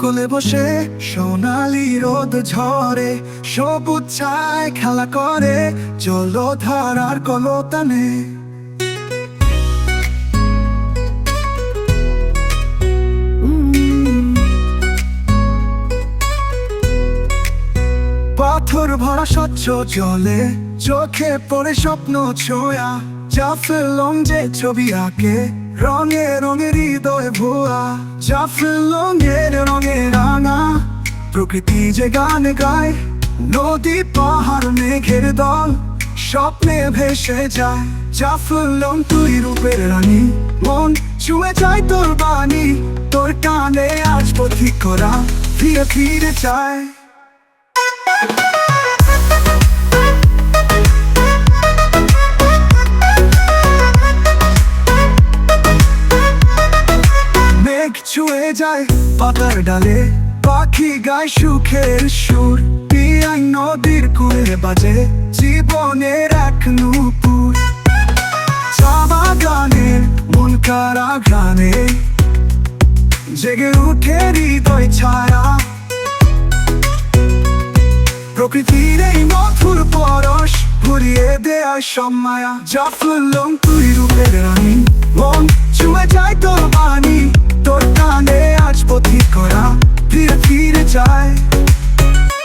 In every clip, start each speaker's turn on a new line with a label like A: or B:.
A: কোলে বসে সোনালি রোদ ঝরে, সবুজ চায় খেলা করে জলধারার কলতানে। পাথর ভরা স্বচ্ছ জলে চোখে পড়ে স্বপ্ন ছোয়া, যা ফেললাম যে ছবি আঁকে। রঙে রঙে হৃদয় ভুয়া ফেললাম এর রঙে রাঙা। প্রকৃতি যে গান গায়, নদী, পাহাড়, মেঘের দল, স্বপ্নে ভেসে যায়। ফেললাম তুই রূপের রানী, মন ছুঁয়ে যায় তোর বাণী। তোর কানে আজ পথিক করা, ফিরে ফিরে চায়। যায় পাতার ডালে। পাখি গায় সুখের সুর। পিয়াই নদীর কুলে বাজে জীবনের এক নুপুর। চা বাগানের মন কারা গানে জেগে উঠে হৃদয় ছায়া। প্রকৃতির এই মধুর পরশ ভরিয়ে দেয় সব মায়া যা ফুললম তুই রূপের রানী। মন ছুঁয়ে যায় তোর বাণী।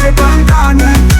A: Ciebie bandany